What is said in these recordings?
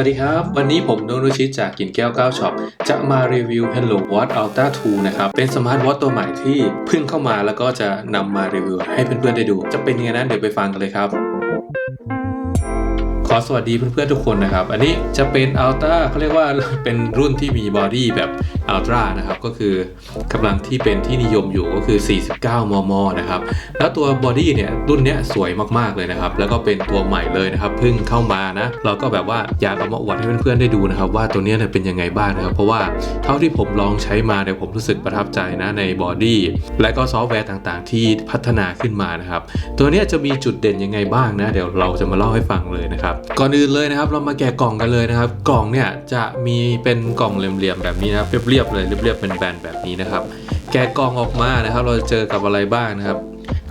วัสดีครับ วันนี้ผมโนรุชิตจากกินแก้ว9ช็อปจะมารีวิว Hello Watch Ultra 2 นะครับ เป็นสมาร์ทวอทตัวใหม่ที่เพิ่งเข้ามาแล้วก็จะนำมารีวิวให้เพื่อนๆได้ดู จะเป็นยังไงนั้นเดี๋ยวไปฟังกันเลยครับ อสวัสดีเพื่อนๆทุกคนนะครับ อันนี้จะเป็น Ultra เขาเรียกว่าเป็นรุ่นที่มีบอดี้แบบ Ultra นะครับก็คือกำลังที่เป็นที่นิยมอยู่ก็คือ 49 มม นะครับ แล้วตัวบอดี้เนี่ยรุ่นเนี้ยสวยมากๆเลยนะครับ แล้วก็เป็นตัวใหม่เลยนะครับเพิ่งเข้ามานะ เราก็แบบว่าอยากเอามาอวดให้เพื่อนๆได้ดูนะครับ ว่าตัวเนี้ยเนี่ยเป็นยังไงบ้างนะครับ เพราะว่าเท่าที่ผมลองใช้มาเนี่ยผมรู้สึกประทับใจนะในบอดี้และก็ซอฟต์แวร์ต่างๆ ที่พัฒนาขึ้นมานะครับ ตัวเนี้ยจะมีจุดเด่นยังไงบ้างนะ เดี๋ยวเราจะมาเล่าให้ฟังเลยนะครับก่อนอื่นเลยนะครับ เรามาแกะกล่องกันเลยนะครับ กล่องเนี่ยจะมีเป็นกล่องเหลี่ยมๆแบบนี้นะเรียบๆเลยเรียบๆเป็นแบนแบบนี้นะครับ แกะกล่องออกมานะครับ เราจะเจอกับอะไรบ้างนะครับ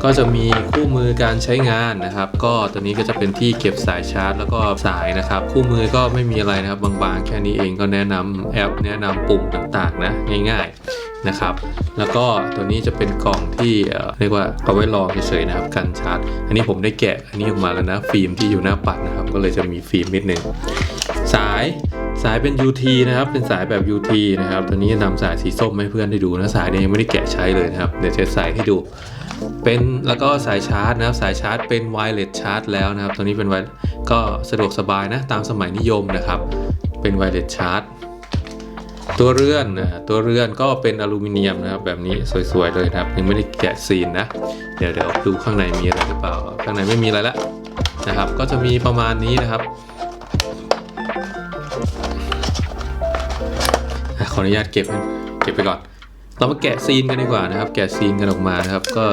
ก็จะมีคู่มือการใช้งานนะครับ ก็ตัวนี้ก็จะเป็นที่เก็บสายชาร์จ แล้วก็สายนะครับ คู่มือก็ไม่มีอะไรนะครับบางๆ แค่นี้เองก็แนะนำแอป แนะนำปุ่มต่างๆนะง่ายๆ นะครับ แล้วก็ตัวนี้จะเป็นกล่องที่เรียกว่าเอาไว้รองเฉยๆนะครับกันชาร์จ อันนี้ผมได้แกะอันนี้ออกมาแล้วนะฟิล์มที่อยู่หน้าปัดนะครับ ก็เลยจะมีฟิล์มนิดนึงสายสายเป็น UT นะครับ เป็นสายแบบ UT นะครับ ตัวนี้นำสายสีส้มให้เพื่อนได้ดูนะสายเนี่ยยังไม่ได้แกะใช้เลยนะครับ เดี๋ยวจะใส่ให้ดู เป็นแล้วก็สายชาร์จนะครับ สายชาร์จเป็นไวเลสชาร์จแล้วนะครับ ตัวนี้เป็นไวก็สะดวกสบายนะตามสมัยนิยมนะครับ เป็นไวเลสชาร์จ ตัวเรือนนะตัวเรือนก็เป็นอลูมิเนียมนะครับ แบบนี้สวยๆเลยนะครับ ยังไม่ได้แกะซีนนะ เดี๋ยวเดี๋ยวดูข้างในมีอะไรหรือเปล่า ข้างในไม่มีอะไรละนะครับ ก็จะมีประมาณนี้นะครับขออนุญาตเก็บเก็บไปก่อน เรามาแกะซีนกันดีกว่านะครับ แกะซีนกันออกมานะครับ ก็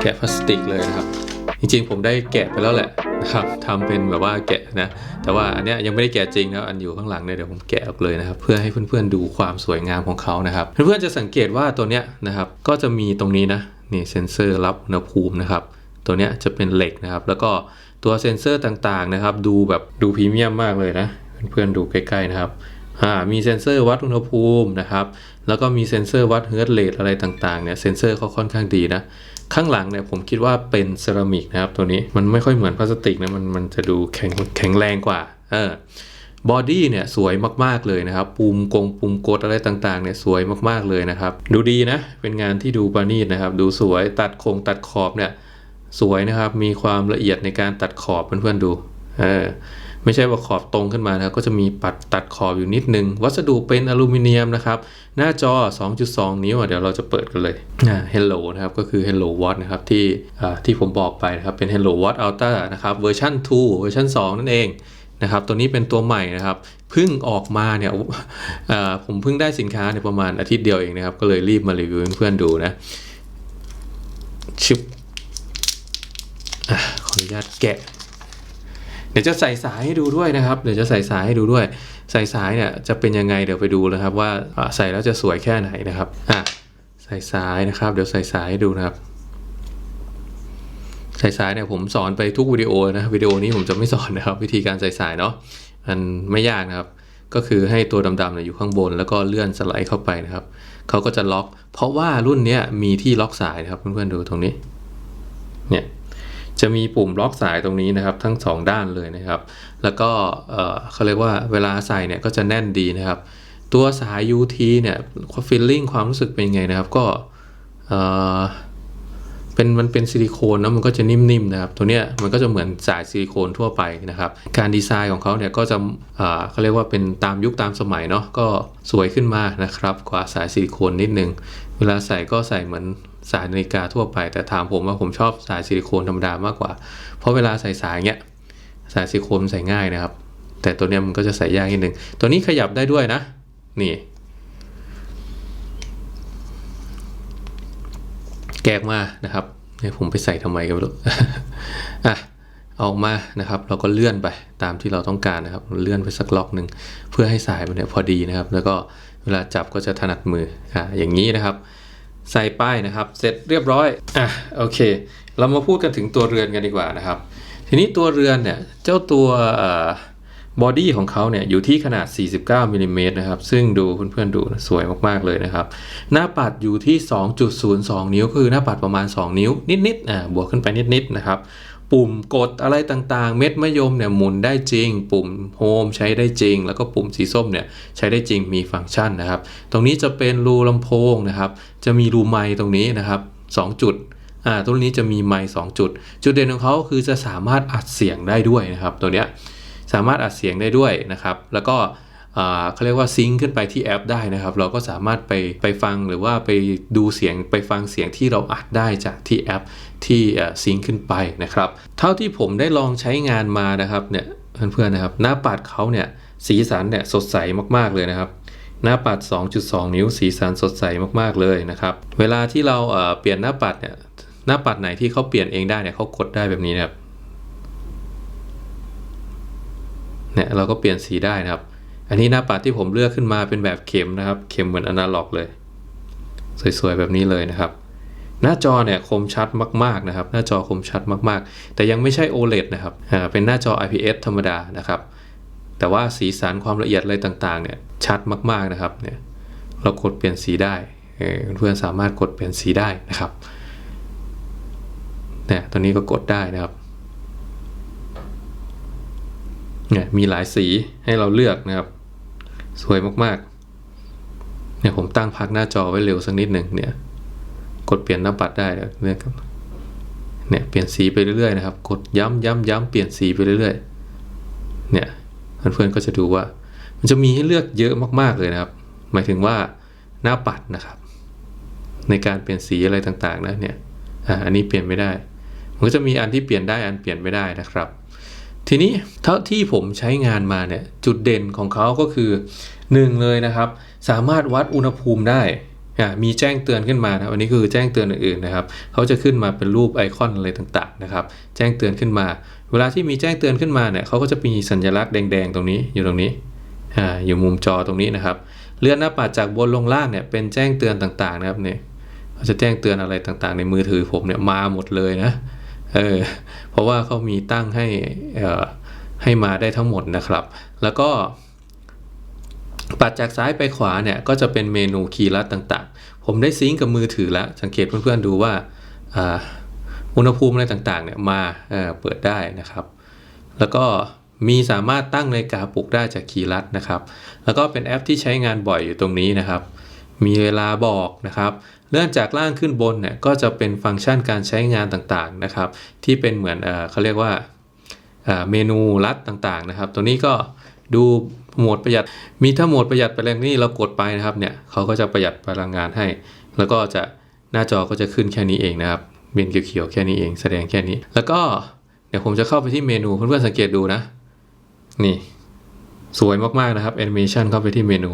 แกะพลาสติกเลยนะครับ ริงๆ ผมได้แกะไปแล้วแหละนะครับทำเป็นแบบว่าแกะนะ แต่ว่าอันเนี้ยยังไม่ได้แกะจริงนะ อันอยู่ข้างหลังเนี่ยเดี๋ยวผมแกะออกเลยนะครับ เพื่อให้เพื่อนๆดูความสวยงามของเขานะครับ เพื่อนๆจะสังเกตว่าตัวเนี้ยนะครับ ก็จะมีตรงนี้นะ นี่เซ็นเซอร์รับอุณหภูมินะครับ ตัวเนี้ยจะเป็นเหล็กนะครับ แล้วก็ตัวเซ็นเซอร์ต่างๆนะครับ ดูแบบดูพรีเมียมมากเลยนะ เพื่อนๆดูใกล้ๆนะครับมีเซ็นเซอร์วัดอุณหภูมินะครับ แล้วก็มีเซ็นเซอร์วัดเฮิร์ตเรทอะไรต่างๆเนี่ย เซ็นเซอร์เขาค่อนข้างดีนะ ข้างหลังเนี่ยผมคิดว่าเป็นเซรามิกนะครับตัวนี้มันไม่ค่อยเหมือนพลาสติกนะมันมันจะดูแข็งแข็งแรงกว่าเออบอดี้เนี่ยสวยมากๆเลยนะครับปุ่มกงปุ่มกดอะไรต่างๆเนี่ยสวยมากๆเลยนะครับ ดูดีนะ เป็นงานที่ดูประณีตนะครับ ดูสวยตัดโครงตัดขอบเนี่ยสวยนะครับ มีความละเอียดในการตัดขอบเพื่อนๆดูเออ ไม่ใช่ว่าขอบตรงขึ้นมานะครับก็จะมีปัดตัดขอบอยู่นิดนึง วัสดุเป็นอลูมิเนียมนะครับ หน้าจอ 2.2 นิ้วเดี๋ยวเราจะเปิดกันเลยอ่า Hello นะครับก็คือ Hello Watch นะครับที่อ่าที่ผมบอกไปนะครับเป็น Hello Watch Ultra นะครับเวอร์ชัน2 เวอร์ชัน2 นั่นเองนะครับตัวนี้เป็นตัวใหม่นะครับเพิ่งออกมาเนี่ยอ่าผมเพิ่งได้สินค้าในยประมาณอาทิตย์เดียวเองนะครับ ก็เลยรีบมารีวิวเพื่อนๆดูนะชิปอขออนุญาตแกะ เดี๋ยวจะใส่สายให้ดูด้วยนะครับ เดี๋ยวจะใส่สายให้ดูด้วย ใส่สายเนี่ยจะเป็นยังไงเดี๋ยวไปดูนะครับว่าใส่แล้วจะสวยแค่ไหนนะครับอะใส่สายนะครับ เดี๋ยวใส่สายให้ดูนะครับใส่สายเนี่ยผมสอนไปทุกวิดีโอนะวิดีโอนี้ผมจะไม่สอนนะครับ วิธีการใส่สายเนาะมันไม่ยากนะครับ ก็คือให้ตัวดำๆเนี่ยอยู่ข้างบน แล้วก็เลื่อนสไลด์เข้าไปนะครับเขาก็จะล็อก เพราะว่ารุ่นเนี้ยมีที่ล็อกสายนะครับเพื่อนๆดูตรงนี้เนี่ย จะมีปุ่มล็อกสายตรงนี้นะครับทั้งสองด้านเลยนะครับ แล้วก็เขาเรียกว่าเวลาใส่เนี่ยก็จะแน่นดีนะครับ ตัวสาย UT เนี่ยฟิลลิ่งความรู้สึกเป็นไงนะครับก็ เป็นมันเป็นซิลิโคนนะมันก็จะนิ่มๆนะครับตัวเนี้ยมันก็จะเหมือนสายซิลิโคนทั่วไปนะครับการดีไซน์ของเขาเนี่ยก็จะเอ่อเขาเรียกว่าเป็นตามยุคตามสมัยเนาะก็สวยขึ้นมานะครับกว่าสายซิลิโคนนิดนึง เวลาใส่ก็ใส่เหมือนสายนาฬิกาทั่วไป แต่ถามผมว่าผมชอบสายซิลิโคนธรรมดามากกว่า เพราะเวลาใส่สายเนี้ยสายซิลิโคนใส่ง่ายนะครับ แต่ตัวเนี้ยมันก็จะใส่ยากนิดนึงตัวนี้ขยับได้ด้วยนะนี่ แกะออกมานะครับเนี่ยผมไปใส่ทำไมกันไม่รู้อะเอาออกมานะครับ เราก็เลื่อนไปตามที่เราต้องการนะครับ เลื่อนไปสักล็อกหนึ่งเพื่อให้สายมันเนี่ยพอดีนะครับ แล้วก็เวลาจับก็จะถนัดมืออะอย่างนี้นะครับ ใส่ป้ายนะครับ เสร็จเรียบร้อยอะโอเค เรามาพูดกันถึงตัวเรือนกันดีกว่านะครับ ทีนี้ตัวเรือนเนี่ยเจ้าตัว บอดี้ของเขาเนี่ยอยู่ที่ขนาด 49มิลลิเมตรนะครับ ซึ่งดูเพื่อนๆดูสวยมากๆเลยนะครับ หน้าปัดอยู่ที่ 2.02 นิ้ว คือหน้าปัดประมาณ 2 นิ้ว นิดๆอ่าบวกขึ้นไปนิดๆนะครับ ปุ่มกดอะไรต่างๆ เม็ดมะยมเนี่ยหมุนได้จริง ปุ่มโฮมใช้ได้จริง แล้วก็ปุ่มสีส้มเนี่ยใช้ได้จริงมีฟังก์ชันนะครับ ตรงนี้จะเป็นรูลำโพงนะครับ จะมีรูไมค์ตรงนี้นะครับ 2 จุดอ่าตรงนี้จะมีไมค์2จุด จุดเด่นของเขาคือจะสามารถอัดเสียงได้ด้วยนะครับ ตัวเนี้ย สามารถอัดเสียงได้ด้วยนะครับ แล้วก็เขาเรียกว่าซิงค์ขึ้นไปที่แอปได้นะครับ เราก็สามารถไปไปฟังหรือว่าไปดูเสียงไปฟังเสียงที่เราอัดได้จากที่แอปที่ซิงค์ขึ้นไปนะครับ เท่าที่ผมได้ลองใช้งานมานะครับเนี่ยเพื่อนๆนะครับ หน้าปัดเขาเนี่ยสีสันเนี่ยสดใสมากๆเลยนะครับ หน้าปัด 2.2 นิ้ว สีสันสดใสมากๆเลยนะครับ เวลาที่เราเอ่อเปลี่ยนหน้าปัดเนี่ยหน้าปัดไหนที่เขาเปลี่ยนเองได้เนี่ยเขากดได้แบบนี้นะครับ เนี่ยเราก็เปลี่ยนสีได้นะครับ อันนี้หน้าปัดที่ผมเลือกขึ้นมาเป็นแบบเข็มนะครับ เข็มเหมือนอนาล็อกเลย สวยๆแบบนี้เลยนะครับ หน้าจอเนี่ยคมชัดมากๆนะครับ หน้าจอคมชัดมากๆ แต่ยังไม่ใช่ OLED นะครับอ่าเป็นหน้าจอ IPS ธรรมดานะครับ แต่ว่าสีสันความละเอียดอะไรต่างๆเนี่ยชัดมากๆนะครับเนี่ยเรากดเปลี่ยนสีได้เเพื่อนสามารถกดเปลี่ยนสีได้นะครับเนี่ยตัวนี้ก็กดได้นะครับ เนี่ยมีหลายสีให้เราเลือกนะครับ สวยมากๆ เนี่ยผมตั้งพักหน้าจอไว้เร็วสักนิดหนึ่งเนี่ย กดเปลี่ยนหน้าปัดได้เนี่ยเนี่ยเปลี่ยนสีไปเรื่อยๆนะครับ กดย้ำย้ำย้ำเปลี่ยนสีไปเรื่อยๆ เนี่ยเพื่อนๆก็จะดูว่า มันจะมีให้เลือกเยอะมากๆเลยนะครับ หมายถึงว่าหน้าปัดนะครับ ในการเปลี่ยนสีอะไรต่างๆนะเนี่ยอ่าอันนี้เปลี่ยนไม่ได้ มันก็จะมีอันที่เปลี่ยนได้อันเปลี่ยนไม่ได้นะครับ ทีนี้เท่าที่ผมใช้งานมาเนี่ยจุดเด่นของเขาก็คือหนึ่งเลยนะครับ สามารถวัดอุณหภูมิได้มีแจ้งเตือนขึ้นมานะอันนี้คือแจ้งเตือนอื่นๆนะครับเขาจะขึ้นมาเป็นรูปไอคอนอะไรต่างๆนะครับแจ้งเตือนขึ้นมา เวลาที่มีแจ้งเตือนขึ้นมาเนี่ยเขาก็จะมีสัญลักษณ์แดงๆตรงนี้อยู่ตรงนี้อ่าอยู่มุมจอตรงนี้นะครับเลื่อนหน้าปัดจากบนลงล่างเนี่ยเป็นแจ้งเตือนต่างๆนะครับเนี่ยเขาจะแจ้งเตือนอะไรต่างๆ ในมือถือผมเนี่ยมาหมดเลยนะ เออเพราะว่าเขามีตั้งให้ให้มาได้ทั้งหมดนะครับ แล้วก็ปัดจากซ้ายไปขวาเนี่ยก็จะเป็นเมนูคีย์ลัดต่างๆ ผมได้ซิงกับมือถือแล้ว สังเกตเพื่อนๆดูว่าอุณหภูมิอะไรต่างๆเนี่ยมาเเปิดได้นะครับ แล้วก็มีสามารถตั้งนาฬิกาปลุกได้จากคีย์ลัดนะครับ แล้วก็เป็นแอปที่ใช้งานบ่อยอยู่ตรงนี้นะครับ มีเวลาบอกนะครับ เลื่อนจากล่างขึ้นบนเนี่ยก็จะเป็นฟังก์ชันการใช้งานต่างๆนะครับ ที่เป็นเหมือนเอเขาเรียกว่าเมนูลัดต่างๆนะครับ ตัวนี้ก็ดูโหมดประหยัด มีถ้าโหมดประหยัดพลังงนนี่เรากดไปนะครับเนี่ยเขาก็จะประหยัดพลังงานให้ แล้วก็จะหน้าจอก็จะขึ้นแค่นี้เองนะครับเบนเขียวๆแค่นี้เอง แสดงแค่นี้ แล้วก็เดี๋ยวผมจะเข้าไปที่เมนูเพื่อนๆสังเกตดูนะ นี่ สวยมากๆนะครับแอนิเมชันเข้าไปที่เมนู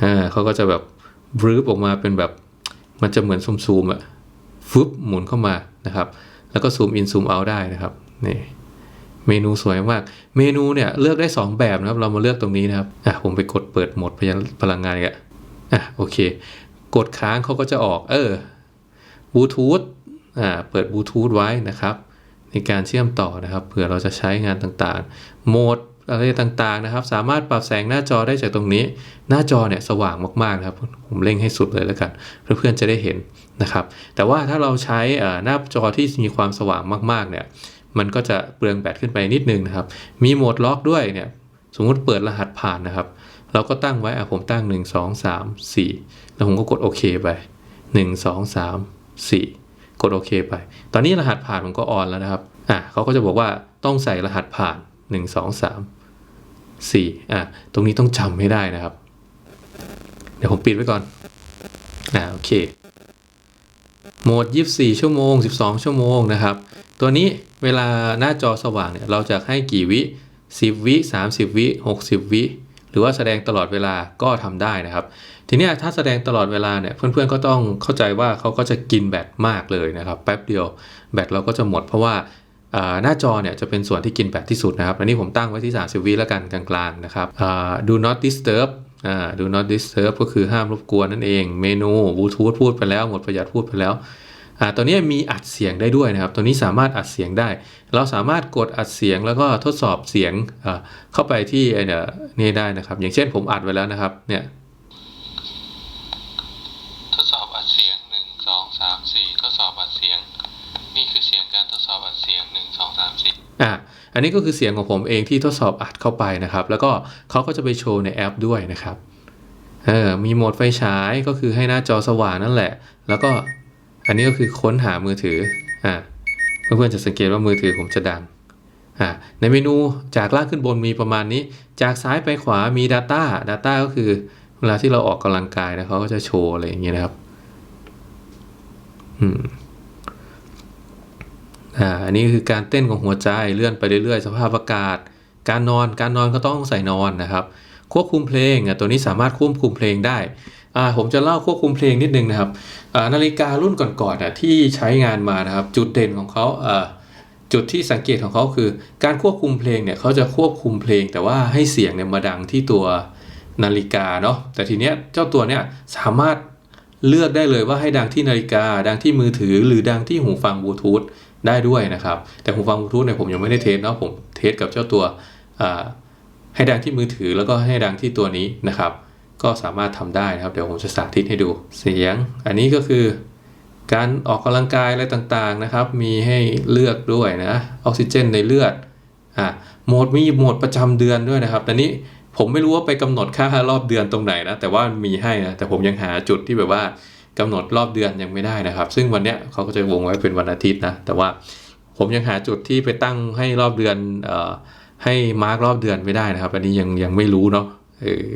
อ่าเขาก็จะแบบบรืบออกมาเป็นแบบมันจะเหมือนซูมๆอะฟึบหมุนเข้ามานะครับ แล้วก็ซูมอินซูมเอาได้นะครับนี่เมนูสวยมาก เมนูเนี่ยเลือกได้ 2 แบบนะครับ เรามาเลือกตรงนี้นะครับอะผมไปกดเปิดโหมดพลังงานอีกอะอะโอเค กดค้างเขาก็จะออก เออบลูทูธอ่าเปิดบลูทูธไว้นะครับ ในการเชื่อมต่อนะครับเผื่อเราจะใช้งานต่างๆโหมด อะไรต่างๆนะครับ สามารถปรับแสงหน้าจอได้จากตรงนี้ หน้าจอเนี่ยสว่างมากๆนะครับ ผมเร่งให้สุดเลยแล้วกัน เพื่อนๆจะได้เห็นนะครับ แต่ว่าถ้าเราใช้หน้าจอที่มีความสว่างมากๆเนี่ยมันก็จะเปลืองแบตขึ้นไปนิดนึงนะครับ มีโหมดล็อกด้วยเนี่ย สมมุติเปิดรหัสผ่านนะครับ เราก็ตั้งไว้อะผมตั้ง 1 2 3 4 แล้วผมก็กดโอเคไป 1 2 3 4 กดโอเคไป ตอนนี้รหัสผ่านผมก็ออนแล้วนะครับ อะเขาก็จะบอกว่าต้องใส่รหัสผ่าน 1 2 3 4อะตรงนี้ต้องจำให้ได้นะครับ เดี๋ยวผมปิดไว้ก่อนอ่าโอเคโหมด 24 ชั่วโมง 12 ชั่วโมงนะครับ ตัวนี้เวลาหน้าจอสว่างเนี่ยเราจะให้กี่วิ 10 วิ 30 วิ 60 วิ หรือว่าแสดงตลอดเวลาก็ทำได้นะครับ ทีนี้ถ้าแสดงตลอดเวลาเนี่ยเพื่อนๆก็ต้องเข้าใจว่าเขาก็จะกินแบตมากเลยนะครับ แป๊บเดียวแบตเราก็จะหมดเพราะว่า หน้าจอเนี่ยจะเป็นส่วนที่กินแบตที่สุดนะครับ อันนี้ผมตั้งไว้ที่ 30 วิแล้วกันกลางๆนะครับ do not disturb อ่า do not disturb ก็คือห้ามรบกวนนั่นเอง เมนูบลูทูธพูดไปแล้ว หมดประหยัดพูดไปแล้วตัวนี้มีอัดเสียงได้ด้วยนะครับ ตัวนี้สามารถอัดเสียงได้ เราสามารถกดอัดเสียงแล้วก็ทดสอบเสียงเข้าไปที่เนี่ยนี่ได้นะครับ อย่างเช่นผมอัดไว้แล้วนะครับ เนี่ย ทดสอบอัดเสียงหนึ่งสองสามสี่ทดสอบอัดเสียง นี่คือเสียงการทดสอบอัดเสียงหนึ่ง อันนี้ก็คือเสียงของผมเองที่ทดสอบอัดเข้าไปนะครับ แล้วก็เขาก็จะไปโชว์ในแอปด้วยนะครับเออมีโหมดไฟฉายก็คือให้หน้าจอสว่างนั่นแหละ แล้วก็อันนี้ก็คือค้นหามือถืออ่าเพื่อนๆจะสังเกตว่ามือถือผมจะดังอ่าในเมนูจากล่างขึ้นบนมีประมาณนี้ จากซ้ายไปขวามี Data Data ก็คือเวลาที่เราออกกำลังกายนะเขาก็จะโชว์อะไรอย่างเงี้ยนะครับ อืม อ่าอันนี้คือการเต้นของหัวใจเลื่อนไปเรื่อยๆ สภาพอากาศ การนอนการนอนก็ต้องใส่นอนนะครับควบคุมเพลงอะตัวนี้สามารถควบคุมเพลงได้อ่าผมจะเล่าควบคุมเพลงนิดนึงนะครับอ่านาฬิการุ่นก่อนๆอะที่ใช้งานมานะครับ จุดเด่นของเขาอ่าจุดที่สังเกตของเขาคือ การควบคุมเพลงเนี่ยเขาจะควบคุมเพลง แต่ว่าให้เสียงเนี่ยมาดังที่ตัวนาฬิกาเนาะแต่ทีเนี้ยเจ้าตัวเนี่ยสามารถ เลือกได้เลยว่าให้ดังที่นาฬิกา ดังที่มือถือ หรือดังที่หูฟังบลูทูธได้ด้วยนะครับ แต่หูฟังบลูทูธเนี่ยผมยังไม่ได้เทสเนาะผมเทสกับเจ้าตัวให้ดังที่มือถือแล้วก็ให้ดังที่ตัวนี้นะครับ ก็สามารถทำได้นะครับ เดี๋ยวผมจะสาธิตให้ดูเสียง อันนี้ก็คือการออกกำลังกายอะไรต่างๆนะครับ มีให้เลือกด้วยนะออกซิเจนในเลือดอ่าโหมดมีโหมดประจำเดือนด้วยนะครับแต่นี้ ผมไม่รู้ว่าไปกำหนดค่ารอบเดือนตรงไหนนะ แต่ว่ามีให้นะ แต่ผมยังหาจุดที่แบบว่ากำหนดรอบเดือนยังไม่ได้นะครับ ซึ่งวันเนี้ยเขาก็จะวงไว้เป็นวันอาทิตย์นะ แต่ว่าผมยังหาจุดที่ไปตั้งให้รอบเดือนเอ่อให้มาร์กรอบเดือนไม่ได้นะครับ อันนี้ยังยังไม่รู้เนาะเออ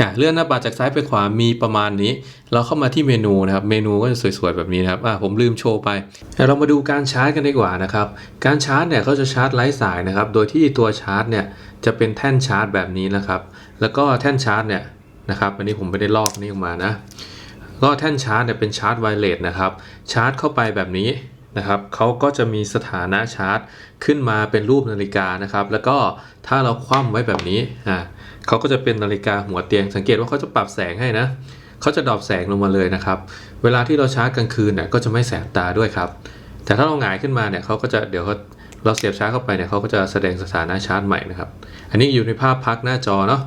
อะเลื่อนหน้าปัดจากซ้ายไปขวามีประมาณนี้ เราเข้ามาที่เมนูนะครับ เมนูก็จะสวยๆแบบนี้นะครับอะผมลืมโชว์ไปเดี๋ยวเรามาดูการชาร์จกันดีกว่านะครับ การชาร์จเนี่ยเขาจะชาร์จไร้สายนะครับ โดยที่ตัวชาร์จเนี่ยจะเป็นแท่นชาร์จแบบนี้นะครับ แล้วก็แท่นชาร์จเนี่ยนะครับ อันนี้ผมไม่ได้ลอกนี่ออกมานะ ก็แท่นชาร์จเนี่ยเป็นชาร์จไวเลสนะครับ ชาร์จเข้าไปแบบนี้นะครับเขาก็จะมีสถานะชาร์จขึ้นมาเป็นรูปนาฬิกานะครับ แล้วก็ถ้าเราคว่ำไว้แบบนี้อ่า เขาก็จะเป็นนาฬิกาหัวเตียง สังเกตว่าเขาจะปรับแสงให้นะเขาจะดรอปแสงลงมาเลยนะครับ เวลาที่เราชาร์จกลางคืนเนี่ยก็จะไม่แสบตาด้วยครับ แต่ถ้าเราหงายขึ้นมาเนี่ยเขาก็จะเดี๋ยวเขาเราเสียบชาร์จเข้าไปเนี่ยเขาก็จะแสดงสถานะชาร์จใหม่นะครับ อันนี้อยู่ในภาพพักหน้าจอเนาะ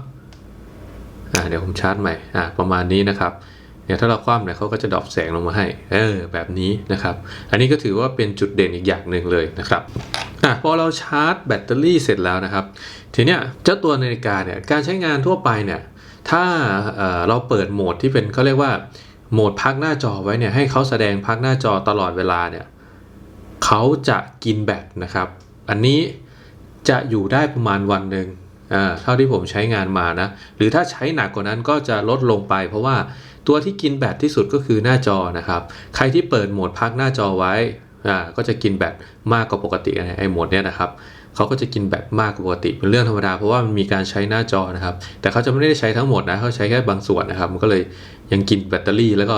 อ่าเดี๋ยวผมชาร์จใหม่อ่าประมาณนี้นะครับ เดี๋ยถ้าเราคว่ำเนี่ยเขาก็จะดรอปแสงลงมาให้ เออแบบนี้นะครับ อันนี้ก็ถือว่าเป็นจุดเด่นอีกอย่างหนึ่งเลยนะครับอะพอเราชาร์จแบตเตอรี่เสร็จแล้วนะครับ ทีเนี้ยเจ้าตัวนาฬิกาเนี่ยการใช้งานทั่วไปเนี่ยถ้าเเราเปิดโหมดที่เป็นเขาเรียกว่าโหมดพักหน้าจอไว้เนี่ยให้เขาแสดงพักหน้าจอตลอดเวลาเนี่ยเขาจะกินแบตนะครับ อันนี้จะอยู่ได้ประมาณวันหนึ่ง เท่าที่ผมใช้งานมานะ หรือถ้าใช้หนักกว่านั้นก็จะลดลงไป เพราะว่าตัวที่กินแบตที่สุดก็คือหน้าจอนะครับ ใครที่เปิดโหมดพักหน้าจอไว้อ่าก็จะกินแบตมากกว่าปกติไอ้โหมดเนี้ยนะครับเขาก็จะกินแบตมากกว่าปกติเป็นเรื่องธรรมดาเพราะว่ามันมีการใช้หน้าจอนะครับ แต่เขาจะไม่ได้ใช้ทั้งหมดนะเขาใช้แค่บางส่วนนะครับ มันก็เลยยังกินแบตเตอรี่ แล้วก็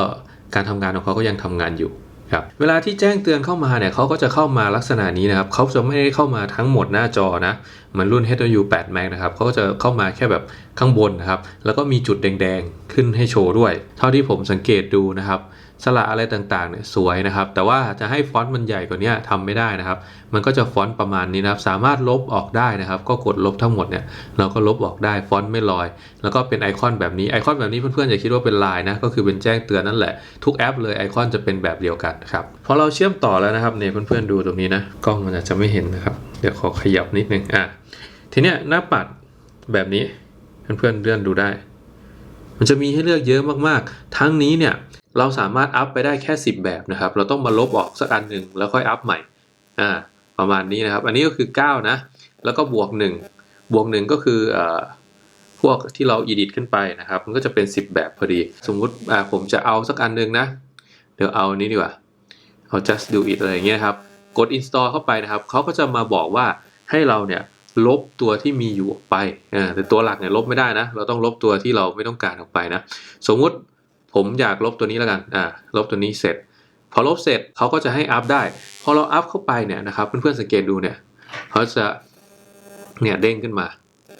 การทำงานของเขาก็ยังทำงานอยู่ ครับเวลาที่แจ้งเตือนเข้ามาเนี่ยเขาก็จะเข้ามาลักษณะนี้นะครับเขาจะไม่ได้เข้ามาทั้งหมดหน้าจอนะเหมือนรุ่น HW 8 Max นะครับเขาก็จะเข้ามาแค่แบบข้างบนนะครับ แล้วก็มีจุดแดงๆขึ้นให้โชว์ด้วย เท่าที่ผมสังเกตดูนะครับ สระอะไรต่างๆเนี่ยสวยนะครับ แต่ว่าจะให้ฟอนต์มันใหญ่กว่านี้ทำไม่ได้นะครับ มันก็จะฟอนต์ประมาณนี้นะครับ สามารถลบออกได้นะครับ ก็กดลบทั้งหมดเนี่ยเราก็ลบออกได้ฟอนต์ไม่ลอย แล้วก็เป็นไอคอนแบบนี้ไอคอนแบบนี้เพื่อนๆอย่าคิดว่าเป็นลายนะก็คือเป็นแจ้งเตือนนั่นแหละทุกแอปเลยไอคอนจะเป็นแบบเดียวกันครับพอเราเชื่อมต่อแล้วนะครับเนี่ยเพื่อนๆดูตรงนี้นะกล้องมันอาจจะไม่เห็นนะครับเดี๋ยวขอขยับนิดนึงอะทีเนี้ยหน้าปัดแบบนี้เพื่อนๆเลื่อนดูได้ มันจะมีให้เลือกเยอะมากๆ ทั้งนี้เนี่ย เราสามารถอัพไปได้แค่ 10 แบบนะครับ เราต้องมาลบออกสักอันหนึ่งแล้วค่อยอัพใหม่อ่าประมาณนี้นะครับ อันนี้ก็คือ 9 นะ แล้วก็บวก 1 บวก 1 ก็คืออ่พวกที่เรา edit ขึ้นไปนะครับ มันก็จะเป็น 10 แบบพอดี สมมุติอ่าผมจะเอาสักอันหนึ่งนะ เดี๋ยวเอาอันนี้ดีกว่า เอา just do it อะไรอย่างเงี้ยครับ กด install เข้าไปนะครับ เขาก็จะมาบอกว่าให้เราเนี่ยลบตัวที่มีอยู่ออกไป แต่ตัวหลักเนี่ยลบไม่ได้นะ เราต้องลบตัวที่เราไม่ต้องการออกไปนะ สมมุติ ผมอยากลบตัวนี้แล้วกันอ่าลบตัวนี้เสร็จ พอลบเสร็จเขาก็จะให้อัพได้ พอเราอัพเข้าไปเนี่ยนะครับเพื่อนๆสังเกตดูเนี่ยเขาจะเนี่ยเด้งขึ้นมา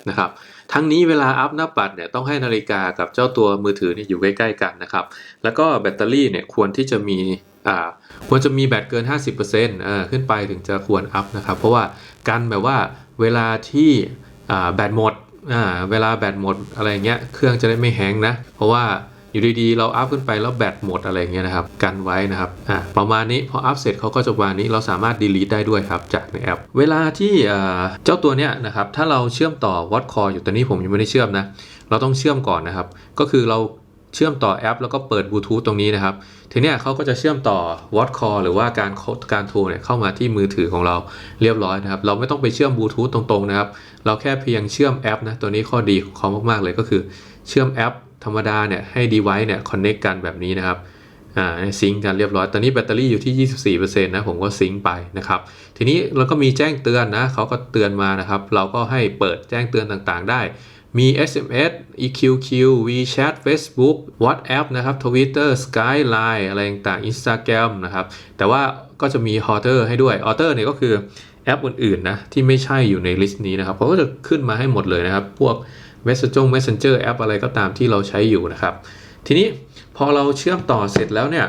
นะครับทั้งนี้เวลาอัพหน้าปัดเนี่ยต้องให้นาฬิกากับเจ้าตัวมือถือเนี่ยอยู่ใกล้ๆกันนะครับ แล้วก็แบตเตอรี่เนี่ยควรที่จะมีอ่าควรจะมีแบตเกิน 50%อ่าขึ้นไปถึงจะควรอัพนะครับ เพราะว่าการแบบว่าเวลาที่อ่าแบตหมดอ่าเวลาแบตหมดอะไรเงี้ยเครื่องจะได้ไม่แฮงนะ เพราะว่า อยู่ดีๆ เราอัพขึ้นไปแล้วแบตหมดอะไรเงี้ยนะครับ กันไว้นะครับอ่าประมาณนี้พออัพเสร็จเขาก็จะวางนี้เราสามารถ delete ได้ด้วยครับ จากในแอป เวลาที่เจ้าตัวเนี้ยนะครับ ถ้าเราเชื่อมต่อ Watt Core อยู่ตอนนี้ผมยังไม่ได้เชื่อมนะ เราต้องเชื่อมก่อนนะครับ ก็คือเราเชื่อมต่อแอป แล้วก็เปิดบลูทูธตรงนี้นะครับ ทีนี้เขาก็จะเชื่อมต่อ Watt Call หรือว่าการการโทรเนี่ยเข้ามาที่มือถือของเราเรียบร้อยนะครับ เราไม่ต้องไปเชื่อมบลูทูธตรงๆนะครับ เราแค่เพียงเชื่อมแอปนะ ตัวนี้ข้อดีของเขามากๆเลยก็คือเชื่อมแอป ธรรมดาเนี่ยให้ device เนี่ย connect กันแบบนี้นะครับอ่าซิงกันเรียบร้อย ตอนนี้แบตเตอรี่อยู่ที่ 24%นะผมก็ซิงไปนะครับ ทีนี้เราก็มีแจ้งเตือนนะเขาก็เตือนมานะครับ เราก็ให้เปิดแจ้งเตือนต่างๆ ได้ มี SMS EQQ WeChat Facebook WhatsApp นะครับ Twitter Skyline อะไรต่างๆ Instagram นะครับ แต่ว่าก็จะมี Hotter ให้ด้วย Hotter เนี่ยก็คือแอปอื่นๆนะที่ไม่ใช่อยู่ในลิสต์นี้นะครับเขาก็จะขึ้นมาให้หมดเลยนะครับ พวก Messenger Messenger แอปอะไรก็ตามที่เราใช้อยู่นะครับ ทีนี้พอเราเชื่อมต่อเสร็จแล้วเนี่ย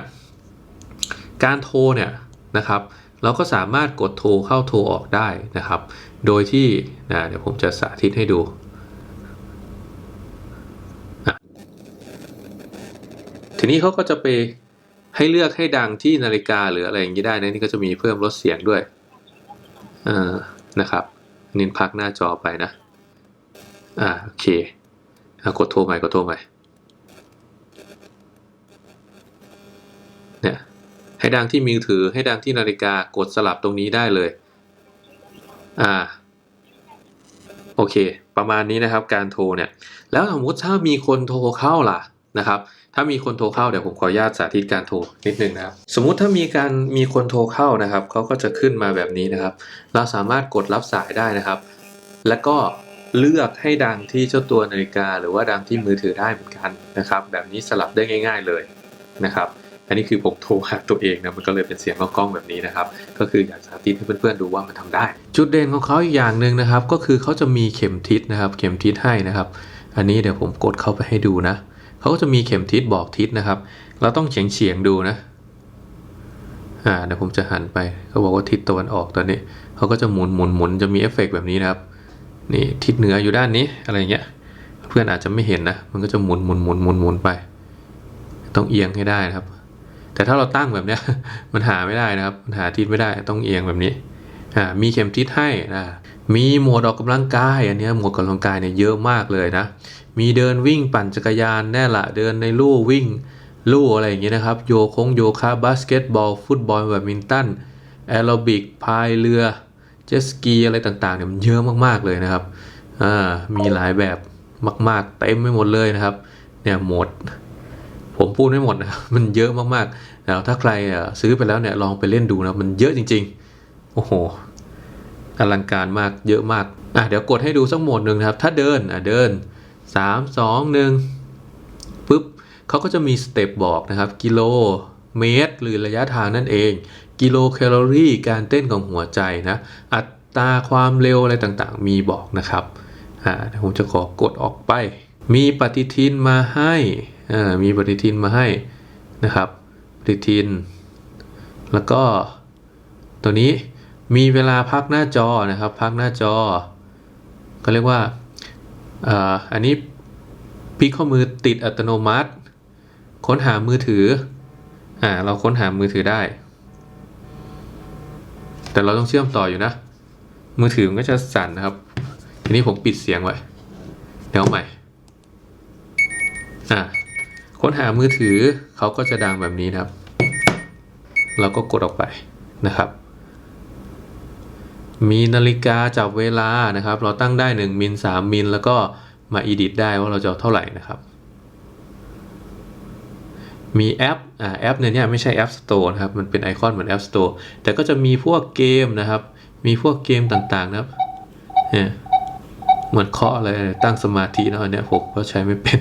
การโทรเนี่ยนะครับ เราก็สามารถกดโทรเข้าโทรออกได้นะครับ โดยที่นะเดี๋ยวผมจะสาธิตให้ดูทีนี้เขาก็จะไปให้เลือกให้ดังที่นาฬิกาหรืออะไรอย่างนี้ได้นะนี่ก็จะมีเพิ่มลดเสียงด้วยอ่านะครับนินพักหน้าจอไปนะ อ่าโอเคอะกดโทรใหม่กดโทรใหม่เนี่ยให้ดังที่มือถือให้ดังที่นาฬิกากดสลับตรงนี้ได้เลย อ่าโอเค ประมาณนี้นะครับ การโทรเนี่ย แล้วสมมติถ้ามีคนโทรเข้าล่ะนะครับ ถ้ามีคนโทรเข้าเดี๋ยวผมขออนุญาตสาธิตการโทรนิดนึงนะครับ สมมุติถ้ามีการมีคนโทรเข้านะครับเขาก็จะขึ้นมาแบบนี้นะครับ เราสามารถกดรับสายได้นะครับ แล้วก็ เลือกให้ดังที่เจ้าตัวนาฬิกา หรือว่าดังที่มือถือได้เหมือนกันนะครับ แบบนี้สลับได้ง่าย ๆเลยนะครับ อันนี้คือผมโทรหาตัวเองนะมันก็เลยเป็นเสียงกล้องแบบนี้นะครับ ก็คืออยากสาธิตให้เพื่อนๆดูว่ามันทำได้ จุดเด่นของเขาอีกอย่างหนึ่งนะครับ ก็คือเขาจะมีเข็มทิศนะครับ เข็มทิศให้นะครับ อันนี้เดี๋ยวผมกดเข้าไปให้ดูนะเขาก็จะมีเข็มทิศบอกทิศนะครับ เราต้องเฉียงเฉียงๆดูนะอ่าเดี๋ยวผมจะหันไปเขาบอกว่าทิศตะวันออกตอนนี้เขาก็จะหมุนหมุนหมุนจะมีเอฟเฟกต์แบบนี้นะครับ นี่ทิศเหนืออยู่ด้านนี้อะไรเงี้ยเพื่อนอาจจะไม่เห็นนะ มันก็จะหมุนหมุนหมุนหมุนหมุนไป ต้องเอียงให้ได้นะครับ แต่ถ้าเราตั้งแบบเนี้ยมันหาไม่ได้นะครับมันหาทิศไม่ได้ต้องเอียงแบบนี้อ่ามีเข็มทิศให้นะมีโหมดออกกำลังกายอันเนี้ยโหมดออกกำลังกายเนี่ยเยอะมากเลยนะ มีเดินวิ่งปั่นจักรยานแน่ละเดินในลู่วิ่งลู่อะไรอย่างเงี้ยนะครับ โยคงโยคะบาสเกตบอล ฟุตบอลแบดมินตันแอโรบิกพายเรือ เจสกีอะไรต่างๆเนี่ยมันเยอะมากๆเลยนะครับอ่ามีหลายแบบมาก ๆ เต็มไปหมดเลยนะครับ เนี่ยหมด ผมพูดไม่หมดนะครับมันเยอะมากๆแล้วถ้าใครซื้อไปแล้วเนี่ยลองไปเล่นดูนะมันเยอะจริง ๆ โอ้โหอลังการมากเยอะมากอะเดี๋ยวกดให้ดูสักหมดหนึ่งนะครับ ถ้าเดินอะเดินสามสองหนึ่งปุ๊บเขาก็จะมีสเต็ปบอกนะครับ กิโล เมตร หรือระยะทางนั่นเอง กิโลแคลอรี่การเต้นของหัวใจนะอัตราความเร็วอะไรต่างๆ มีบอกนะครับอ่าผมจะขอกดออกไป มีปฏิทินมาให้อ่ามีปฏิทินมาให้นะครับ ปฏิทิน แล้วก็ตัวนี้มีเวลาพักหน้าจอนะครับ พักหน้าจอ ก็เรียกว่าอ่าอันนี้พลิกข้อมือติดอัตโนมัติ ค้นหามือถือ อ่า เราค้นหามือถือได้ แต่เราต้องเชื่อมต่ออยู่นะ มือถือมันก็จะสั่นนะครับ ทีนี้ผมปิดเสียงไว้เดี๋ยวใหม่ อ่า ค้นหามือถือเขาก็จะดังแบบนี้นะครับ เราก็กดออกไปนะครับ มีนาฬิกาจับเวลานะครับ เราตั้งได้ 1มิล3มิลแล้วก็มา edit ได้ว่าเราจะเท่าไหร่นะครับ มีแอปอ่าแอปเนี้ไม่ใช่ App Store นะครับ มันเป็นไอคอนเหมือน App Store แต่ก็จะมีพวกเกมนะครับ มีพวกเกมต่างๆนะครับเนี่ยเหมือนเคาะอะไรตั้งสมาธินะอันเนี้ยผมก็ใช้ไม่เป็น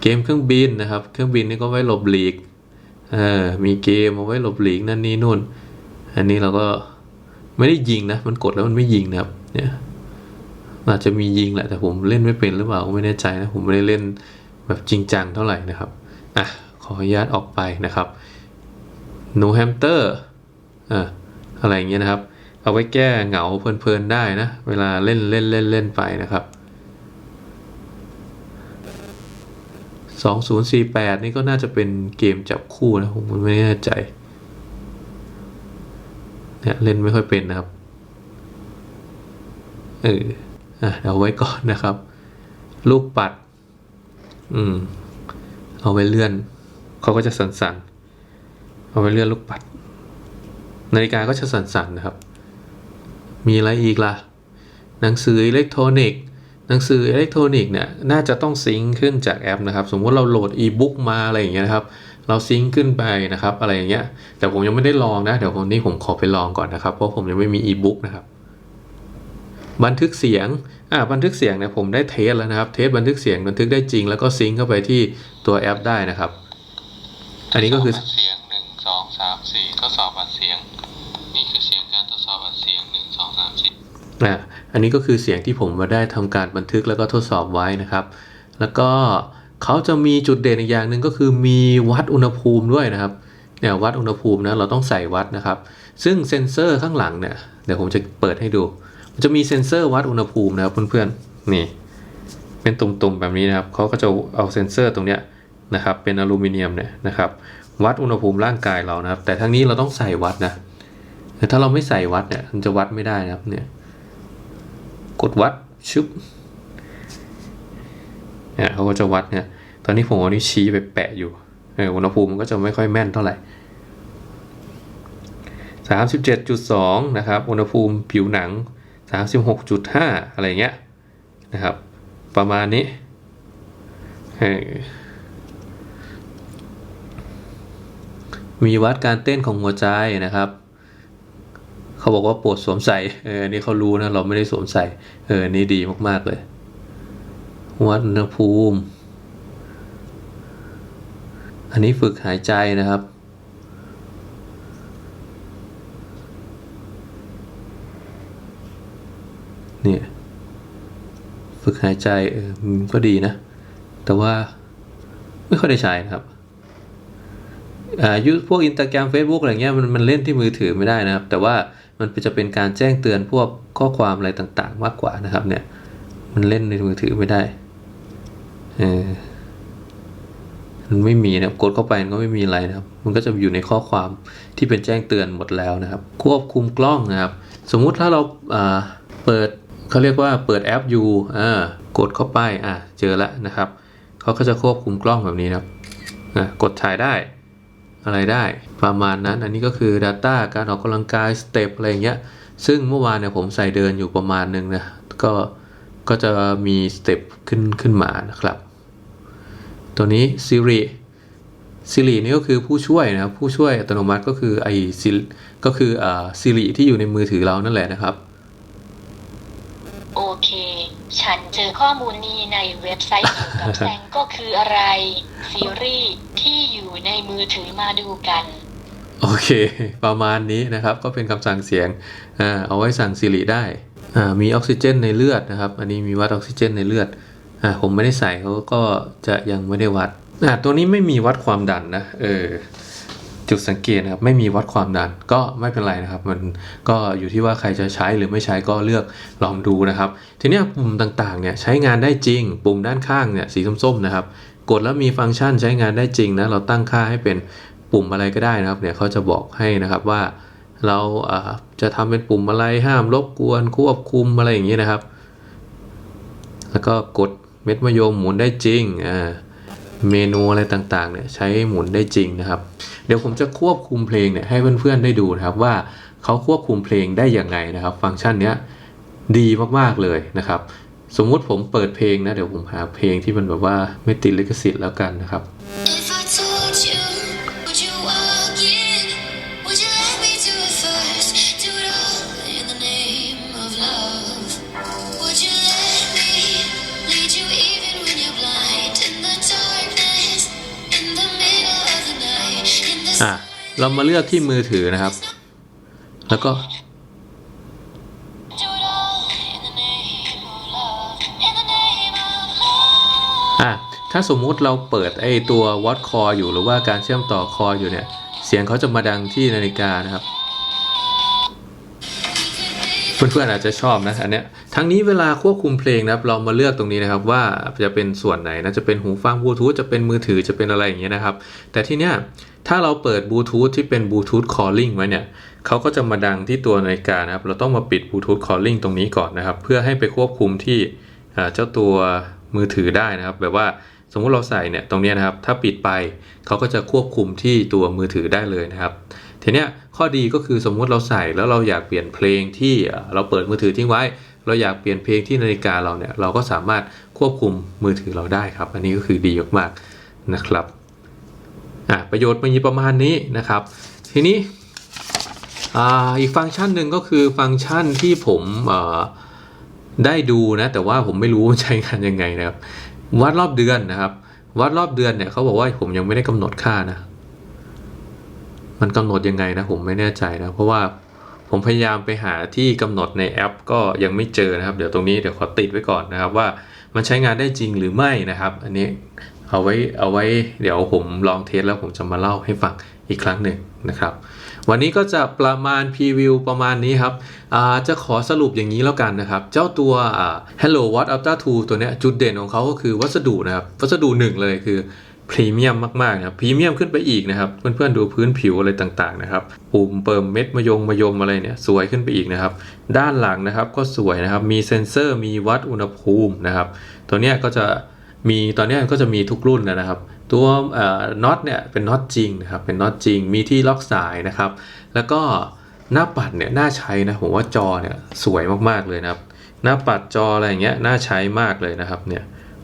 เกมเครื่องบินนะครับ เครื่องบินนี่ก็ไว้หลบหลีกเออมีเกมเอาไว้หลบหลีกนั่นนี่นู่น อันนี้เราก็ไม่ได้ยิงนะ มันกดแล้วมันไม่ยิงนะครับ เนี่ยอาจจะมียิงแหละแต่ผมเล่นไม่เป็นหรือเปล่าก็ไม่แน่ใจนะผมไม่ได้เล่นแบบจริงจังเท่าไหร่นะครับอะ ขออนุญาตออกไปนะครับ no hamster อะอะไรอย่างเงี้ยนะครับ เอาไว้แก้เหงาเพลินๆได้นะ เวลาเล่นเล่นเล่นเล่นไปนะครับ2048 นี่ก็น่าจะเป็นเกมจับคู่นะผมไม่แน่ใจเนี่ยเล่นไม่ค่อยเป็นนะครับ เอออะเดี๋ยวเอาไว้ก่อนนะครับ ลูกปัด อืม เอาไว้เลื่อน เขาก็จะสั่นๆ เอาไว้เลื่อนลูกปัด นาฬิกาก็จะสั่นๆนะครับ มีอะไรอีกล่ะ หนังสืออิเล็กทรอนิกส์ หนังสืออิเล็กทรอนิกส์เนี่ย น่าจะต้องซิงค์ขึ้นจากแอปนะครับ สมมติเราโหลดอีบุ๊กมาอะไรอย่างเงี้ยนะครับ เราซิงค์ขึ้นไปนะครับ อะไรอย่างเงี้ย แต่ผมยังไม่ได้ลองนะ เดี๋ยววันนี้ผมขอไปลองก่อนนะครับ เพราะผมยังไม่มีอีบุ๊กนะครับบันทึกเสียง อ่า บันทึกเสียงเนี่ยผมได้เทสแล้วนะครับ เทสบันทึกเสียงบันทึกได้จริง แล้วก็ซิงค์เข้าไปที่ตัวแอปได้นะครับ อันนี้ก็คือทดสบอัดเสียงหนึ่งสองสามสี่ทดสอบอัดเสียง นี่คือเสียงการทดสอบอัดเสียงหนึ่งสองสามสี่อ่าอันนี้ก็คือเสียงที่ผมมาได้ทำการบันทึกแล้วก็ทดสอบไว้นะครับ แล้วก็เขาจะมีจุดเด่นอีกอย่างหนึ่งก็คือมีวัดอุณหภูมิด้วยนะครับเนี่ยวัดอุณหภูมินะเราต้องใส่วัดนะครับ ซึ่งเซ็นเซอร์ข้างหลังเนี่ยเดี๋ยวผมจะเปิดให้ดู มันจะมีเซ็นเซอร์วัดอุณหภูมินะครับเพื่อนๆนี่เป็นตุ่มๆแบบนี้นะครับเขาก็จะเอาเซ็นเซอร์ตรงเนี้ย นะครับเป็นอลูมิเนียมเนี่ยนะครับวัดอุณหภูมิร่างกายเรานะครับ แต่ทั้งนี้เราต้องใส่วัดนะแต่ถ้าเราไม่ใส่วัดเนี่ยมันจะวัดไม่ได้นะครับเนี่ยกดวัดชึบเนี่ยเขาก็จะวัดเนี่ยตอนนี้ผมเอานิ้วชี้ไปแปะอยู่เอออุณหภูมิมันก็จะไม่ค่อยแม่นเท่าไหร่สามสิบเจ็ดจุดสองนะครับ อุณหภูมิผิวหนังสามสิบหกจุดห้าอะไรเงี้ยนะครับ ประมาณนี้เออ มีวัดการเต้นของหัวใจนะครับ เขาบอกว่าโปรดสวมใส่เอออันนี้เขารู้นะเราไม่ได้สวมใส่เออนนี้ดีมากๆเลย วัดอุณหภูมิ อันนี้ฝึกหายใจนะครับเนี่ยฝึกหายใจเออก็ดีนะ แต่ว่าไม่ค่อยได้ใช้นะครับ อ่ายุพวกอินสตาแกรม Facebook อะไรเงี้ยมันมันเล่นที่มือถือไม่ได้นะครับ แต่ว่ามันจะเป็นการแจ้งเตือนพวกข้อความอะไรต่างๆ มากกว่านะครับเนี่ย มันเล่นในมือถือไม่ได้เออมันไม่มีนะครับกดเข้าไปมันก็ไม่มีอะไรนะครับ มันก็จะอยู่ในข้อความที่เป็นแจ้งเตือนหมดแล้วนะครับ ควบคุมกล้องนะครับ สมมุติถ้าเราอ่าเปิดเขาเรียกว่าเปิดแอปยูอ่ากดเข้าไปอ่าเจอแล้วนะครับเขาก็จะควบคุมกล้องแบบนี้นะครับกดถ่ายได้ อะไรได้ ประมาณนั้น อันนี้ก็คือ Data การออกกำลังกายสเต็ปอะไรอย่างเงี้ย ซึ่งเมื่อวานเนี่ยผมใส่เดินอยู่ประมาณหนึ่งนะ ก็ ก็จะมีสเต็ปขึ้นขึ้นมานะครับ ตัวนี้ Siri Siri นี่ก็คือผู้ช่วยนะผู้ช่วยอัตโนมัติก็คือไอซิก็คืออ่า Siri ที่อยู่ในมือถือเรานั่นแหละนะครับ ฉันเจอข้อมูลนี้ในเว็บไซต์เกี่ยวกับแซงก็คืออะไร ซีรีส์ที่อยู่ในมือถือมาดูกัน โอเค ประมาณนี้นะครับ ก็เป็นคำสั่งเสียงอ่าเอาไว้สั่งสิริได้อ่ามีออกซิเจนในเลือดนะครับ อันนี้มีวัดออกซิเจนในเลือดอ่าผมไม่ได้ใส่เขาก็จะยังไม่ได้วัดอ่าตัวนี้ไม่มีวัดความดันนะ เออ จุดสังเกตนะครับไม่มีวัดความดันก็ไม่เป็นไรนะครับ มันก็อยู่ที่ว่าใครจะใช้หรือไม่ใช้ก็เลือกลองดูนะครับ ทีนี้ปุ่มต่างๆเนี่ยใช้งานได้จริง ปุ่มด้านข้างเนี่ยสีส้มๆนะครับ กดแล้วมีฟังก์ชันใช้งานได้จริงนะเราตั้งค่าให้เป็นปุ่มอะไรก็ได้นะครับเนี่ยเขาจะบอกให้นะครับว่า เราอ่าจะทำเป็นปุ่มอะไรห้ามรบกวนควบคุมอะไรอย่างนี้นะครับ แล้วก็กดเม็ดมะยมหมุนได้จริงอ่า เมนูอะไรต่างๆเนี่ยใช้หมุนได้จริงนะครับ เดี๋ยวผมจะควบคุมเพลงเนี่ยให้เพื่อนๆได้ดูนะครับว่าเขาควบคุมเพลงได้ยังไงนะครับ ฟังก์ชันเนี้ยดีมากๆเลยนะครับ สมมุติผมเปิดเพลงนะ เดี๋ยวผมหาเพลงที่มันแบบว่าไม่ติดลิขสิทธิ์แล้วกันนะครับ เรามาเลือกที่มือถือนะครับ แล้วก็ อะ ถ้าสมมุติเราเปิดไอตัววัดคออยู่หรือว่าการเชื่อมต่อคออยู่เนี่ย เสียงเขาจะมาดังที่นาฬิกานะครับ เพื่อนๆอาจจะชอบนะอันเนี้ยทั้งนี้เวลาควบคุมเพลงนะครับเรามาเลือกตรงนี้นะครับว่าจะเป็นส่วนไหนนะจะเป็นหูฟังบลูทูธจะเป็นมือถือจะเป็นอะไรอย่างเงี้ยนะครับแต่ที่เนี้ยถ้าเราเปิดบลูทูธที่เป็นบลูทูธคอลลิ่งไว้เนี่ยเขาก็จะมาดังที่ตัวนาฬิกานะครับเราต้องมาปิดบลูทูธคอลลิ่งตรงนี้ก่อนนะครับเพื่อให้ไปควบคุมที่เจ้าตัวมือถือได้นะครับ แบบว่าสมมุติเราใส่เนี่ยตรงเนี้ยนะครับถ้าปิดไปเขาก็จะควบคุมที่ตัวมือถือได้เลยนะครับ ทีเนี้ยข้อดีก็คือสมมุติเราใส่แล้วเราอยากเปลี่ยนเพลงที่เราเปิดมือถือทิ้งไว้ เราอยากเปลี่ยนเพลงที่นาฬิกาเราเนี่ยเราก็สามารถควบคุมมือถือเราได้ครับ อันนี้ก็คือดีมากๆนะครับอะประโยชน์มันมีประมาณนี้นะครับ ทีนี้อ่าอีกฟังก์ชันหนึ่งก็คือฟังก์ชันที่ผมเอ่อได้ดูนะแต่ว่าผมไม่รู้ใช้งานยังไงนะครับ วัดรอบเดือนนะครับ วัดรอบเดือนเนี่ยเขาบอกว่าผมยังไม่ได้กำหนดค่านะ มันกำหนดยังไงนะผมไม่แน่ใจนะ เพราะว่าผมพยายามไปหาที่กำหนดในแอป ก็ยังไม่เจอนะครับ เดี๋ยวตรงนี้เดี๋ยวขอติดไว้ก่อนนะครับ ว่ามันใช้งานได้จริงหรือไม่นะครับ อันนี้เอาไว้เอาไว้เดี๋ยวผมลองเทสแล้วผมจะมาเล่าให้ฟังอีกครั้งหนึ่งนะครับ วันนี้ก็จะประมาณพรีวิวประมาณนี้ครับจะขอสรุปอย่างนี้แล้วกันนะครับ เจ้าตัว Hello What Ultra 2 ตัวนี้จุดเด่นของเขาก็คือวัสดุนะครับ วัสดุหนึ่งเลยคือ พรีเมียมมากๆนะครับพรีเมียมขึ้นไปอีกนะครับ เพื่อนๆดูพื้นผิวอะไรต่างๆนะครับปุ่มเปิมเม็ดมะยงมะยมอะไรเนี่ยสวยขึ้นไปอีกนะครับ ด้านหลังนะครับก็สวยนะครับมีเซ็นเซอร์มีวัดอุณหภูมินะครับ ตัวเนี้ยก็จะมีตอนนี้ก็จะมีทุกรุ่นแล้วนะครับ ตัวน็อตเนี่ยเป็นน็อตจริงนะครับเป็นน็อตจริงมีที่ล็อกสายนะครับ แล้วก็หน้าปัดเนี่ยน่าใช้นะผมว่าจอเนี่ยสวยมากๆเลยนะครับ หน้าปัดจออะไรอย่างเงี้ยน่าใช้มากเลยนะครับเนี่ย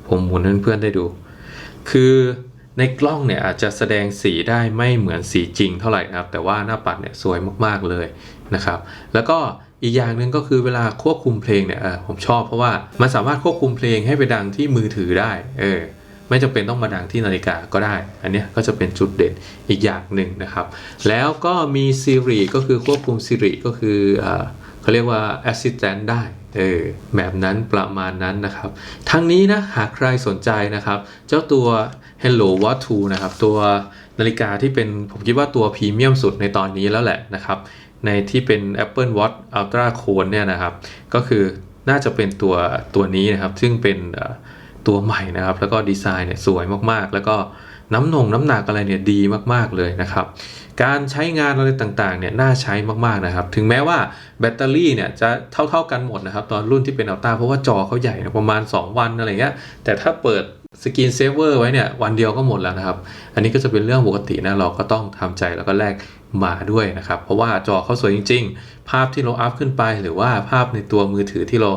ผมหมุนเพื่อนๆได้ดู คือ ในกล้องเนี่ยอาจจะแสดงสีได้ไม่เหมือนสีจริงเท่าไหร่นะครับ แต่ว่าหน้าปัดเนี่ยสวยมากๆเลยนะครับ แล้วก็อีกอย่างหนึ่งก็คือเวลาควบคุมเพลงเนี่ยผมชอบเพราะว่ามันสามารถควบคุมเพลงให้ไปดังที่มือถือได้เออไม่จำเป็นต้องมาดังที่นาฬิกาก็ได้ อันนี้ก็จะเป็นจุดเด่นอีกอย่างหนึ่งนะครับ แล้วก็มี Siri ก็คือควบคุม Siri ก็คืออเขาเรียกว่า Assistant ได้เออแบบนั้นประมาณนั้นนะครับ ทั้งนี้นะหากใครสนใจนะครับ เจ้าตัว Hello Watch 2นะครับ ตัวนาฬิกาที่เป็นผมคิดว่าตัวพรีเมียมสุดในตอนนี้แล้วแหละนะครับ ในที่เป็น Apple Watch Ultra Cone เนี่ยนะครับ ก็คือน่าจะเป็นตัวตัวนี้นะครับ ซึ่งเป็นตัวใหม่นะครับ แล้วก็ดีไซน์เนี่ยสวยมากๆ แล้วก็น้ำหนงน้ำหนักอะไรเนี่ยดีมากๆเลยนะครับ การใช้งานอะไรต่างๆเนี่ยน่าใช้มากๆนะครับ ถึงแม้ว่าแบตเตอรี่เนี่ยจะเท่าๆกันหมดนะครับ ตอนรุ่นที่เป็นอัลต้าเพราะว่าจอเขาใหญ่นะประมาณ 2 วันอะไรเงี้ยแต่ถ้าเปิด สกินเซฟเวอร์ไว้เนี่ยวันเดียวก็หมดแล้วนะครับ อันนี้ก็จะเป็นเรื่องปกตินะเราก็ต้องทำใจแล้วก็แลก มาด้วยนะครับ เพราะว่าจอเขาสวยจริง ๆ ภาพที่เราอัพขึ้นไป หรือว่าภาพในตัวมือถือที่เรา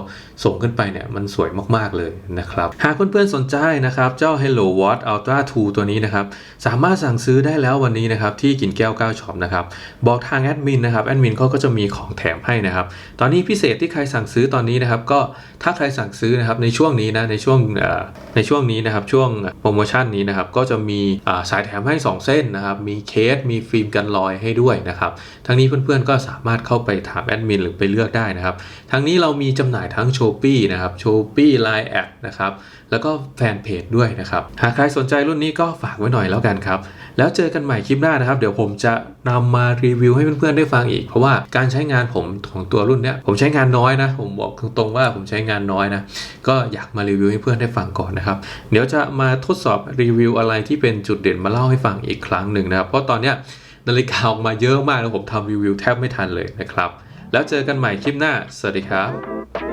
ส่งขึ้นไปเนี่ยมันสวยมากๆเลยนะครับ หากเพื่อนๆสนใจนะครับ เจ้า Hello Watch Ultra 2 ตัวนี้นะครับ สามารถสั่งซื้อได้แล้ววันนี้นะครับที่กินแก้ว9ช็อปนะครับบอกทางแอดมินนะครับแอดมินเขาก็จะมีของแถมให้นะครับ ตอนนี้พิเศษที่ใครสั่งซื้อตอนนี้นะครับ ก็ถ้าใครสั่งซื้อนะครับในช่วงนี้นะในช่วงในช่วงนี้นะครับช่วงโปรโมชั่นนี้นะครับก็จะมีสายแถมให้ 2 เส้นนะครับมีเคสมีฟิล์มกันรอยให้ด้วยนะครับ ทั้งนี้เพื่อนๆก็สามารถเข้าไปถามแอดมินหรือไปเลือกได้นะครับ ทั้งนี้เรามีจำหน่ายทั้ง s h o p e e นะครับ s h o p e e Line แอดนะครับ แล้วก็แฟนเพจด้วยนะครับ หากใครสนใจรุ่นนี้ก็ฝากไว้หน่อยแล้วกันครับ แล้วเจอกันใหม่คลิปหน้านะครับ เดี๋ยวผมจะนำมารีวิวให้เพื่อนๆได้ฟังอีก เพราะว่าการใช้งานผมของตัวรุ่นเนี้ยผมใช้งานน้อยนะ ผมบอกตรงๆว่าผมใช้งานน้อยนะ ก็อยากมารีวิวให้เพื่อนได้ฟังก่อนนะครับ เดี๋ยวจะมาทดสอบรีวิวอะไรที่เป็นจุดเด่นมาเล่าให้ฟังอีกครั้งหนึ่งนะครับ เพราะตอนเนี้ย นาฬิกาออกมาเยอะมากแล้วผมทำรีวิวแทบไม่ทันเลยนะครับ แล้วเจอกันใหม่คลิปหน้า สวัสดีครับ